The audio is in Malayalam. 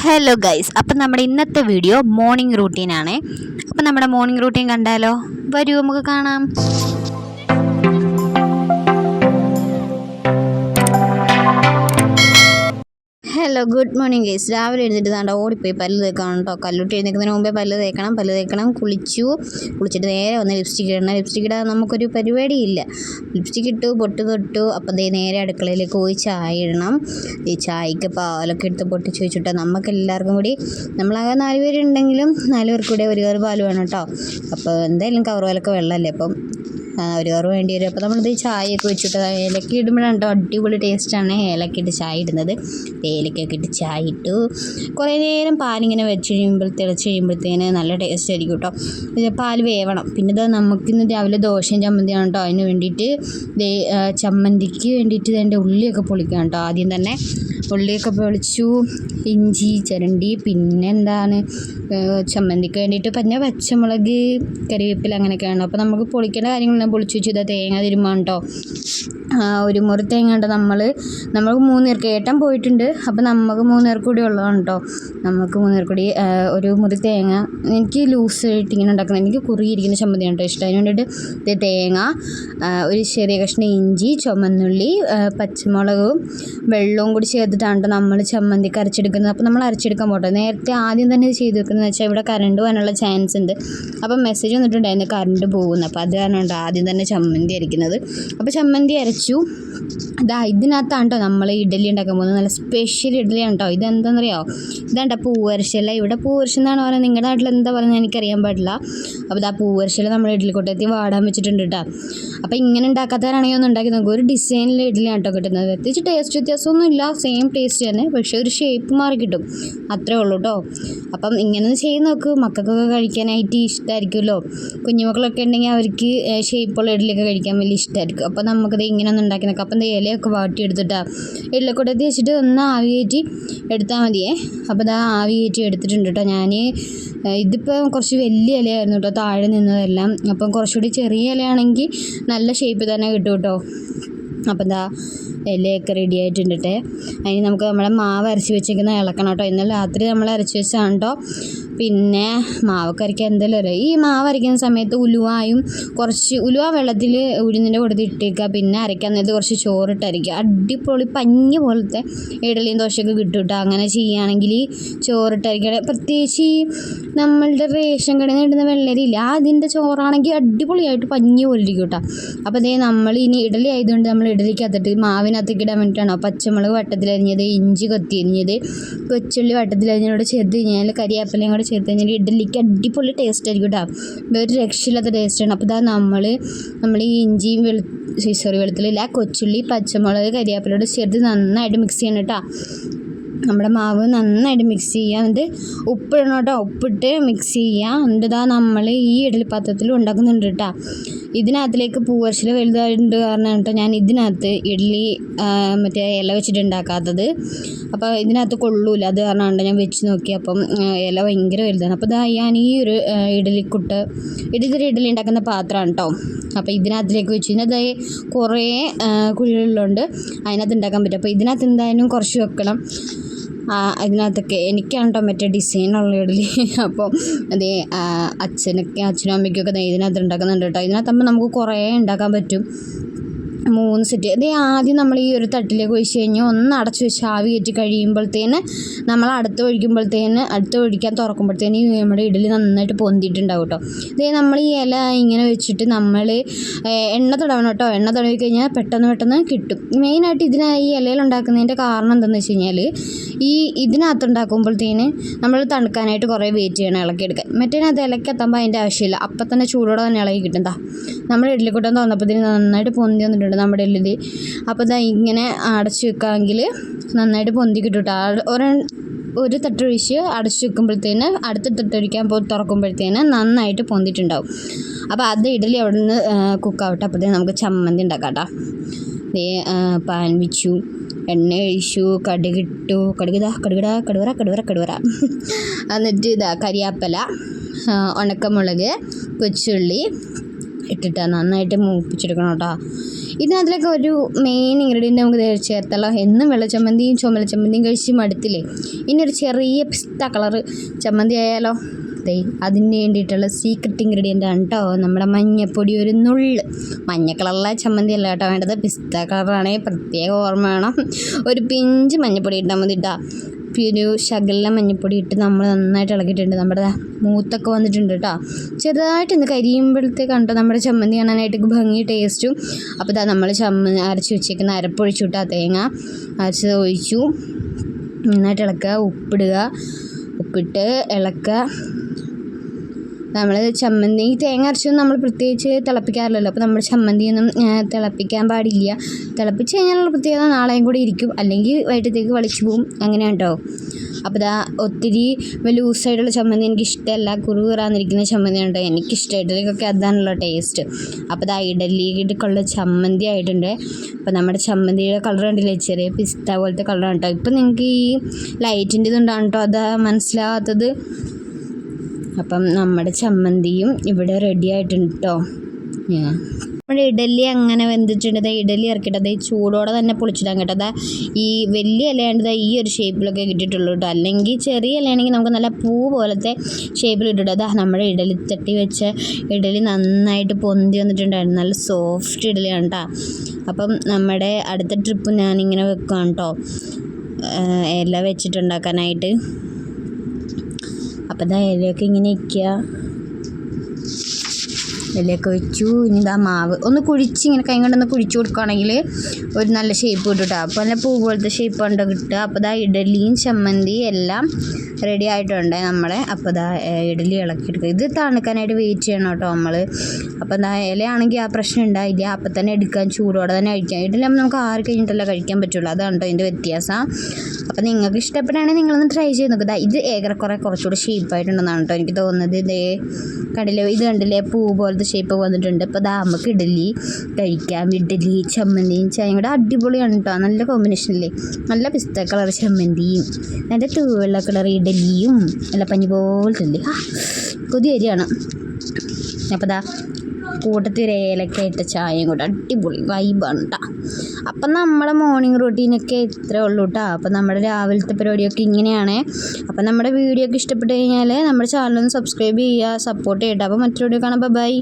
ഹലോ ഗൈസ് അപ്പം നമ്മുടെ ഇന്നത്തെ വീഡിയോ മോർണിംഗ് റൂട്ടീനാണ് അപ്പം നമ്മുടെ മോർണിംഗ് റൂട്ടീൻ കണ്ടാലോ? വരൂ നമുക്ക് കാണാം. ഹലോ ഗുഡ് മോർണിംഗ് ഗേസ് രാവിലെ എഴുന്നേറ്റ് താണ്ട ഓടിപ്പോയി പല്ല് തേക്കണം കേട്ടോ കല്ലുട്ടി എഴുന്നേൽക്കുന്നതിന് മുമ്പേ പല്ല് തേക്കണം പല്ല് തേക്കണം. കുളിച്ചു. കുളിച്ചിട്ട് നേരെ വന്ന് ലിപ്സ്റ്റിക് ഇടണം. ലിപ്സ്റ്റിക് ഇടാൻ നമുക്കൊരു പരിപാടിയില്ല. ലിപ്സ്റ്റിക് ഇട്ടു പൊട്ട് തൊട്ടു. അപ്പം ദേ നേരെ അടുക്കളയിലേക്ക് പോയി ചായ ഇടണം. ഈ ചായക്ക് പാലൊക്കെ എടുത്ത് പൊട്ടിച്ച് വെച്ചിട്ട് നമുക്ക് എല്ലാവർക്കും കൂടി നമ്മളാകെ നാല് പേരുണ്ടെങ്കിലും നാല് പേർക്ക് കൂടെ ഒരു കയറ് പാൽ വേണം കേട്ടോ അപ്പോൾ എന്തായാലും കവർ പാലൊക്കെ വെള്ളമല്ലേ അപ്പം ഒരു കവർ വേണ്ടി വരും അപ്പോൾ നമ്മളിത് ചായയൊക്കെ വെച്ചിട്ട് ഏലക്ക ഇടുമ്പോഴാണ് കേട്ടോ അടിപൊളി ടേസ്റ്റാണ് ഏലക്ക ഇട്ട് ചായ ഇടുന്നത്. ഏലക്കൊക്കെ ഇട്ട് ചായ ഇട്ടു. കുറേ നേരം പാലിങ്ങനെ വെച്ച് കഴിയുമ്പോൾ തിളച്ച് കഴിയുമ്പോഴത്തേന് നല്ല ടേസ്റ്റ് ആയിരിക്കും കേട്ടോ പാൽ വേവണം. പിന്നെ ഇത് നമുക്കിന്ന് രാവിലെ ദോശയും ചമ്മന്തിയാണ് കേട്ടോ അതിന് വേണ്ടിയിട്ട് ചമ്മന്തിക്ക് വേണ്ടിയിട്ട് ഇതിന്റെ ഉള്ളിയൊക്കെ പൊളിക്കണം കേട്ടോ ആദ്യം തന്നെ. ഉള്ളിയൊക്കെ പൊളിച്ചു. ഇഞ്ചി ചിരണ്ടി പിന്നെ എന്താണ് ചമ്മന്തിക്ക് വേണ്ടിയിട്ട് പിന്നെ പച്ചമുളക് കറിവേപ്പില അങ്ങനെയൊക്കെയാണ്. അപ്പോൾ നമുക്ക് പൊളിക്കേണ്ട കാര്യങ്ങളെല്ലാം പൊളിച്ചു വെച്ചു ഇതാ തേങ്ങ തിരുമ്മാൻ കേട്ടോ ഒരു മുറി തേങ്ങ ഉണ്ട് നമ്മൾ നമുക്ക് മൂന്ന് പേർക്ക് ഏട്ടൻ പോയിട്ടുണ്ട്. അപ്പോൾ നമുക്ക് മൂന്ന് പേർക്ക് കൂടി ഉള്ളതാണ് നമുക്ക് മൂന്ന് പേർക്ക് കൂടി ഒരു മുറി തേങ്ങ. എനിക്ക് ലൂസ് ആയിട്ട് ഇങ്ങനെ ഉണ്ടാക്കുന്നത് എനിക്ക് കുറുകിയിരിക്കുന്ന ചമ്മന്തിയാണ് കേട്ടോ ഇഷ്ടം. അതിന് വേണ്ടിയിട്ട് തേങ്ങ ഒരു ചെറിയ കഷ്ണം ഇഞ്ചി ചുമന്നുള്ളി പച്ചമുളകും വെള്ളവും കൂടി ചേർത്തിട്ടാണ് നമ്മൾ ചമ്മന്തി അരച്ചെടുക്കുന്നത് അപ്പോൾ നമ്മൾ അരച്ചെടുക്കാൻ പോട്ടെ. നേരത്തെ ആദ്യം തന്നെ ചെയ്ത് വെക്കുന്നത് വെച്ചാൽ ഇവിടെ കറണ്ട് പോകാനുള്ള ചാൻസ് ഉണ്ട്. അപ്പം മെസ്സേജ് വന്നിട്ടുണ്ടായിരുന്നു കറണ്ട് പോകുന്നു. അപ്പോൾ അത് കാരണം ആദ്യം തന്നെ ചമ്മന്തി അരയ്ക്കുന്നത്. അപ്പോൾ ചമ്മന്തി അരച്ചു ഇതാ ഇതിനകത്താണ് കേട്ടോ നമ്മൾ ഇഡലി ഉണ്ടാക്കാൻ പോകുന്നത്. നല്ല സ്പെഷ്യൽ ഇഡലിയാണ് കേട്ടോ ഇതെന്താണെന്നറിയാമോ ഇതാണ്ട പൂവരശല ഇവിടെ പൂവരശ എന്നാണ് പറയുന്നത്. നിങ്ങളുടെ നാട്ടിൽ എന്താ പറയുന്നത് എനിക്കറിയാൻ പാടില്ല. അപ്പോൾ ഇതാ പൂവരശല നമ്മൾ ഇഡലി കൊട്ടയത്തി വാടാൻ വെച്ചിട്ടുണ്ട് കേട്ടോ അപ്പോൾ ഇങ്ങനെ ഉണ്ടാക്കാത്തവരാണെങ്കിൽ ഒന്ന് ഉണ്ടാക്കി നോക്കുക ഒരു ഡിസൈനിൽ ഇഡ്ഡലിയാണ് കേട്ടോ കിട്ടുന്നത്. പ്രത്യേകിച്ച് ടേസ്റ്റ് വ്യത്യാസമൊന്നും ഇല്ല സെയിം ടേസ്റ്റ് തന്നെ. പക്ഷേ ഒരു ഷേപ്പ് മാറി കിട്ടും. അത്രേ ഉള്ളൂ കേട്ടോ അപ്പം ഇങ്ങനെ ചെയ്ത് നോക്ക്. മക്കൾക്കൊക്കെ കഴിക്കാനായിട്ട് ഇഷ്ടമായിരിക്കുമല്ലോ കുഞ്ഞുമക്കളൊക്കെ ഉണ്ടെങ്കിൽ അവർക്ക് ഷേപ്പുള്ള ഇഡലിയൊക്കെ കഴിക്കാൻ വലിയ ഇഷ്ടമായിരിക്കും അപ്പോൾ നമുക്കത് ഇങ്ങനെ ഒന്ന് ഉണ്ടാക്കി നോക്കാം അപ്പം ദേ ഇലയൊക്കെ വാട്ടിയെടുത്തിട്ടാ. ഇഡലിക്കൂട്ടത്തിൽ വെച്ചിട്ട് ഒന്ന് ആവി കയറ്റി എടുത്താൽ മതിയേ. അപ്പോൾ ഇതാ ആവി കയറ്റി എടുത്തിട്ടുണ്ട് കേട്ടോ ഞാൻ ഇതിപ്പോൾ കുറച്ച് വലിയ ഇലയായിരുന്നു കേട്ടോ താഴെ നിന്നതെല്ലാം. അപ്പം കുറച്ചുകൂടി ചെറിയ ഇലയാണെങ്കിൽ നല്ല ഷേപ്പ് തന്നെ കിട്ടും കേട്ടോ. അപ്പം എന്താ ഇലയൊക്കെ റെഡി ആയിട്ടുണ്ട് ട്ടേ. അതിന് നമുക്ക് നമ്മുടെ മാവ് അരച്ച് വെച്ചേക്കുന്ന ഇളക്കണം കേട്ടോ. ഇന്നലെ രാത്രി നമ്മൾ അരച്ച് വെച്ചാണ് കേട്ടോ. പിന്നെ മാവൊക്കെ അരയ്ക്കാൻ എന്തെല്ലാം അറിയാം ഈ മാവ് അരയ്ക്കുന്ന സമയത്ത് ഉലുവായും കുറച്ച് ഉലുവ വെള്ളത്തിൽ ഉഴുന്നിന്റെ കൂടെ ഇട്ടേക്കുക. പിന്നെ അരയ്ക്കാൻ നേരത്ത് കുറച്ച് ചോറിട്ട് അരയ്ക്കുക. അടിപൊളി പഞ്ഞി പോലത്തെ ഇഡലിയും ദോശയൊക്കെ കിട്ടും കേട്ടോ. അങ്ങനെ ചെയ്യുകയാണെങ്കിൽ ചോറിട്ട് അരയ്ക്കുക പ്രത്യേകിച്ച് ഈ നമ്മളുടെ റേഷൻ കടയിൽ നിന്ന് ഇടുന്ന വെള്ളരിയില്ല അതിന്റെ ചോറാണെങ്കിൽ അടിപൊളിയായിട്ട് പഞ്ഞി പോലെ ഇരിക്കും കേട്ടോ. അപ്പോൾ അതേ നമ്മൾ ഇനി ഇഡലി ആയതുകൊണ്ട് നമ്മൾ ഇഡലിക്കകത്തിട്ട് മാവിനകത്തേക്ക് ഇടാൻ വേണ്ടിയിട്ടാണോ. പച്ചമുളക് വട്ടത്തിലരിഞ്ഞത് ഇഞ്ചി കൊത്തി അരിഞ്ഞത് കൊച്ചുള്ളി വട്ടത്തിലരിഞ്ഞോട് ചെറുത് കഴിഞ്ഞാൽ കരിയാപ്പിലയും കൂടെ ചേർത്ത് കഴിഞ്ഞാൽ ഇഡ്ഡലിക്ക് അടിപൊളി ടേസ്റ്റ് ആയിരിക്കും കേട്ടോ വേറെ രക്ഷയില്ലാത്ത ടേസ്റ്റാണ് അപ്പോൾ ഇതാ നമ്മൾ നമ്മൾ ഈ ഇഞ്ചിയും വെളു സോറി വെളുത്തുള്ളില്ല കൊച്ചുള്ളി പച്ചമുളക് കരിയാപ്പിലോട് ചേർത്ത് നന്നായിട്ട് മിക്സ് ചെയ്യണം കേട്ടോ നമ്മുടെ മാവ് നന്നായിട്ട് മിക്സ് ചെയ്യുക. എന്നിട്ട് ഉപ്പിടണം കേട്ടോ. ഉപ്പിട്ട് മിക്സ് ചെയ്യുക. എന്നിട്ട് ഇതാ നമ്മൾ ഈ ഇഡലി പാത്രത്തിൽ ഉണ്ടാക്കുന്നുണ്ട് കേട്ടോ. ഇതിനകത്തിലേക്ക് പൂവർച്ചിൽ വലുതായിട്ടുണ്ട് കാരണം കേട്ടോ ഞാൻ ഇതിനകത്ത് ഇഡ്ഡലി മറ്റേ ഇല വെച്ചിട്ട് ഉണ്ടാക്കാത്തത്. അപ്പോൾ ഇതിനകത്ത് കൊള്ളൂല. അത് കാരണമാണ് ഞാൻ വെച്ച് നോക്കി അപ്പം ഇല ഭയങ്കര വലുതാണ്. അപ്പോൾ ഇതാ ഞാൻ ഈ ഒരു ഇഡലിക്കുട്ട് ഇഡലി ഇഡലി ഉണ്ടാക്കുന്ന പാത്രമാണ് കേട്ടോ. അപ്പോൾ ഇതിനകത്തിലേക്ക് വെച്ച് കഴിഞ്ഞാൽ അതായത് കുറേ കുഴികളിലുണ്ട് അതിനകത്ത് ഉണ്ടാക്കാൻ പറ്റും. അപ്പോൾ ഇതിനകത്ത് എന്തായാലും കുറച്ച് വെക്കണം. അതിനകത്തൊക്കെ എനിക്കാണ് കേട്ടോ മറ്റേ ഡിസൈനുള്ള ഇഡലി അപ്പോൾ അതേ അച്ഛനൊക്കെ അച്ഛനും അമ്മയ്ക്കൊക്കെ ഇതിനകത്ത് ഉണ്ടാക്കുന്നുണ്ട് കേട്ടോ ഇതിനകത്താകുമ്പോൾ നമുക്ക് കുറേ ഉണ്ടാക്കാൻ പറ്റും. മൂന്ന് സെറ്റ് ഇത് ആദ്യം നമ്മൾ ഈ ഒരു തട്ടിലേക്ക് ഒഴിച്ച് കഴിഞ്ഞ് ഒന്ന് അടച്ചു വെച്ച് ആവി കയറ്റി കഴിയുമ്പോഴത്തേന് നമ്മൾ അടുത്ത് ഒഴിക്കുമ്പോഴത്തേന് അടുത്ത് ഒഴിക്കാൻ തുറക്കുമ്പോഴത്തേന് നമ്മുടെ ഇഡലി നന്നായിട്ട് പൊന്തിയിട്ടുണ്ടാവും കേട്ടോ. ഇതേ നമ്മൾ ഈ ഇല ഇങ്ങനെ വെച്ചിട്ട് നമ്മൾ എണ്ണ തടവണം കേട്ടോ. എണ്ണ തടവി കഴിഞ്ഞാൽ പെട്ടെന്ന് പെട്ടെന്ന് കിട്ടും. മെയിനായിട്ട് ഇതിന് ഈ ഇലയിൽ ഉണ്ടാക്കുന്നതിന്റെ കാരണം എന്താണെന്ന് വെച്ച് കഴിഞ്ഞാൽ ഈ ഇതിനകത്ത് ഉണ്ടാക്കുമ്പോഴത്തേന് നമ്മൾ തണുക്കാനായിട്ട് കുറേ വെയിറ്റ് ചെയ്യണം ഇളക്കിയെടുക്കാൻ മറ്റേനകത്ത് ഇലക്കെത്തുമ്പോൾ അതിന്റെ ആവശ്യമില്ല. അപ്പം തന്നെ ചൂടോടെ തന്നെ ഇളകി കിട്ടും. നമ്മൾ നമ്മുടെ ഇഡ്ഡലിക്കൂട്ടം തുറന്നപ്പോഴത്തേന് നന്നായിട്ട് പൊന്തി നമ്മുടെ ഇഡ്ഡലി അപ്പോൾ ഇതാ ഇങ്ങനെ അടച്ചു വെക്കാമെങ്കിൽ നന്നായിട്ട് പൊന്തി കിട്ടും കേട്ടോ. ഒരു ഒരു തട്ടൊഴിച്ച് അടച്ചു വെക്കുമ്പോഴത്തേന് അടുത്ത തട്ടൊഴിക്കാൻ പോ തുറക്കുമ്പോഴത്തേന് നന്നായിട്ട് പൊന്തിട്ടുണ്ടാവും അപ്പോൾ അത് ഇഡലി അവിടെ നിന്ന് കുക്കാവട്ടെ അപ്പോഴത്തേന് നമുക്ക് ചമ്മന്തി ഉണ്ടാക്കാം കേട്ടോ. പാൻ വെച്ചു എണ്ണ ഒഴിച്ചു കടുകിട്ടു കടുകിതാ കടുകിട കടുവറ കടുവറ കടുവറ എന്നിട്ട് ഇതാ കരിയാപ്പല ഉണക്കമുളക് കൊച്ചുള്ളി ഇട്ടിട്ട് നന്നായിട്ട് മൂപ്പിച്ചെടുക്കണം കേട്ടോ ഇതിനകത്തിലേക്ക് ഒരു മെയിൻ ഇൻഗ്രീഡിയന്റ് നമുക്ക് ചേർത്തല്ലോ എന്നും വെള്ളച്ചമ്മന്തിയും ചുമല ചമ്മന്തിയും കഴിച്ച് മടുത്തില്ലേ? ഇനി ഒരു ചെറിയ പിസ്ത കളറ് ചമ്മന്തി ആയാലോ? ദേ അതിന് വേണ്ടിയിട്ടുള്ള സീക്രട്ട് ഇൻഗ്രീഡിയന്റ് ആണ് കേട്ടോ നമ്മുടെ മഞ്ഞപ്പൊടി ഒരു നുള്ള്. മഞ്ഞ കളറുള്ള ചമ്മന്തി അല്ല കേട്ടോ വേണ്ടത്. പിസ്ത കളറാണെങ്കിൽ പ്രത്യേക ഓർമ്മ വേണം. ഒരു പിഞ്ച് മഞ്ഞപ്പൊടി ഇട്ടാൽ മതി പിന്നെ ഒരു ശകലം മഞ്ഞപ്പൊടി ഇട്ട് നമ്മൾ നന്നായിട്ട് ഇളക്കിയിട്ടുണ്ട് നമ്മുടെ മൂത്തൊക്കെ വന്നിട്ടുണ്ട് കേട്ടോ ചെറുതായിട്ട് ഇന്ന് കരിയുമ്പോഴത്തേക്കാണ് കണ്ടോ നമ്മുടെ ചമ്മന്തി കാണാനായിട്ട് ഭംഗി ടേസ്റ്റും. അപ്പോൾ ഇതാ നമ്മൾ ചമ്മ അരച്ച് വെച്ചേക്കുന്ന അരപ്പൊഴിച്ചു കേട്ടോ തേങ്ങ. അരച്ചത് ഒഴിച്ചു. നന്നായിട്ട് ഇളക്കുക ഉപ്പിടുക. ഉപ്പിട്ട് ഇളക്കുക. നമ്മൾ ചമ്മന്തി തേങ്ങ അരച്ചൊന്നും നമ്മൾ പ്രത്യേകിച്ച് തിളപ്പിക്കാറില്ലല്ലോ. അപ്പോൾ നമ്മൾ ചമ്മന്തിയൊന്നും തിളപ്പിക്കാൻ പാടില്ല. തിളപ്പിച്ച് കഴിഞ്ഞാലുള്ള പ്രത്യേകത നാളെയും കൂടി ഇരിക്കും. അല്ലെങ്കിൽ വൈകിട്ടത്തേക്ക് വളിച്ചു പോവും. അങ്ങനെയാണ് കേട്ടോ അപ്പോൾ ഇതാ ഒത്തിരി ലൂസായിട്ടുള്ള ചമ്മന്തി എനിക്ക് ഇഷ്ടമല്ല കുറു കുറാന്നിരിക്കുന്ന ചമ്മന്തി ഉണ്ടോ എനിക്കിഷ്ടം ഇഡലിക്കൊക്കെ അതാണല്ലോ ടേസ്റ്റ്. അപ്പോൾ ഇതാ ഇഡലിക്കുള്ള ചമ്മന്തി ആയിട്ടുണ്ട്. അപ്പോൾ നമ്മുടെ ചമ്മന്തിയുടെ കളർ കണ്ടില്ലേ? ചെറിയ പിസ്ത പോലത്തെ കളറാണ് കേട്ടോ ഇപ്പം നിങ്ങൾക്ക് ഈ ലൈറ്റിന്റെ ഇതുണ്ടാണ് കേട്ടോ അത് മനസ്സിലാകാത്തത് അപ്പം നമ്മുടെ ചമ്മന്തിയും ഇവിടെ റെഡി ആയിട്ടുണ്ട് കേട്ടോ നമ്മുടെ ഇഡലി അങ്ങനെ വെന്തിട്ടുണ്ട്. ഇഡലി ഇറക്കിയിട്ട് ദേ ചൂടോടെ തന്നെ പൊളിച്ചിടാൻ കേട്ടോ. ദാ ഈ വലിയ ഇലയാണ്ട് ദാ ഈ ഒരു ഷേപ്പിലൊക്കെ കിട്ടിയിട്ടുള്ളൂ കേട്ടോ അല്ലെങ്കിൽ ചെറിയ ഇലയാണെങ്കിൽ നമുക്ക് നല്ല പൂ പോലത്തെ ഷേപ്പിൽ ഇട്ടിട്ട് അതാ നമ്മുടെ ഇഡലി തട്ടി വെച്ച ഇഡലി നന്നായിട്ട് പൊന്തി വന്നിട്ടുണ്ടായിരുന്നു. നല്ല സോഫ്റ്റ് ഇഡലിയാണ് കേട്ടോ അപ്പം നമ്മുടെ അടുത്ത ട്രിപ്പ് ഞാനിങ്ങനെ വെക്കുകയാണ് കേട്ടോ ഇല വെച്ചിട്ടുണ്ടാക്കാനായിട്ട്. അപ്പം ഇതാ ഇങ്ങനെ ഇരിക്കുക ഇലയൊക്കെ വെച്ചു. ഇനി മാവ്. ഒന്ന് കുഴിച്ച് ഇങ്ങനെ കൈ കൊണ്ടൊന്ന് കുഴിച്ച് കൊടുക്കുകയാണെങ്കിൽ ഒരു നല്ല ഷേപ്പ് കിട്ടും കേട്ടോ അപ്പോൾ നല്ല പൂ പോലത്തെ ഷേപ്പ് ഉണ്ട് കിട്ടുക. അപ്പോൾ ഇതാ ഇഡലിയും ചമ്മന്തി എല്ലാം റെഡി ആയിട്ടുണ്ട് നമ്മളെ. അപ്പോൾ ഇതാ ഇഡലി ഇളക്കി എടുക്കുക. ഇത് തണുക്കാനായിട്ട് വെയിറ്റ് ചെയ്യണം കേട്ടോ നമ്മൾ അപ്പോൾ എന്താ ഇലയാണെങ്കിൽ ആ പ്രശ്നം ഉണ്ടായില്ല അപ്പം തന്നെ എടുക്കാൻ ചൂടോടെ തന്നെ കഴിക്കാം. ഇഡലി ആകുമ്പോൾ നമുക്ക് ആറ് കഴിഞ്ഞിട്ടല്ല കഴിക്കാൻ പറ്റുള്ളൂ. അതാണ് കേട്ടോ ഇതിന്റെ വ്യത്യാസം. അപ്പോൾ നിങ്ങൾക്ക് ഇഷ്ടപ്പെടുകയാണെങ്കിൽ നിങ്ങളൊന്ന് ട്രൈ ചെയ്ത് നോക്കുക ഇത് ഇത് കുറച്ചുകൂടെ കുറച്ചുകൂടി ഷേപ്പായിട്ടുണ്ടെന്നാണ് കേട്ടോ എനിക്ക് തോന്നുന്നത്. ഇതേ കണ്ടില്ലേ? ഇത് കണ്ടില്ലേ? പൂ പോലത്തെ ഷേപ്പ് വന്നിട്ടുണ്ട്. അപ്പോൾ ദാ നമുക്ക് ഇഡലി കഴിക്കാം. ഇഡലി ചമ്മന്തിയും ചായയും കൂടെ അടിപൊളിയാണ് കേട്ടോ നല്ല കോമ്പിനേഷൻ അല്ലേ നല്ല പിസ്ത കളർ ചമ്മന്തിയും നല്ല തൂവെള്ള കളർ ഇഡലിയും നല്ല പഞ്ഞി പോലത്തെ ഇല്ലേ ആ കൊതി വരികയാണ്. അപ്പോൾ ദാ കൂട്ടത്തിൽ ഏലക്ക ഇട്ട ചായയും കൂടെ അടിപൊളി വൈബാണ് കേട്ടോ അപ്പം നമ്മുടെ മോർണിംഗ് റൂട്ടീനൊക്കെ ഇത്രേ ഉള്ളൂ കേട്ടോ അപ്പം നമ്മുടെ രാവിലത്തെ പരിപാടിയൊക്കെ ഇങ്ങനെയാണ്. അപ്പം നമ്മുടെ വീഡിയോ ഒക്കെ ഇഷ്ടപ്പെട്ട് കഴിഞ്ഞാൽ നമ്മുടെ ചാനൽ ഒന്ന് സബ്സ്ക്രൈബ് ചെയ്യുക സപ്പോർട്ട് ചെയ്യട്ടോ അപ്പോൾ മറ്റൊരു വീഡിയോ കാണാം ബൈ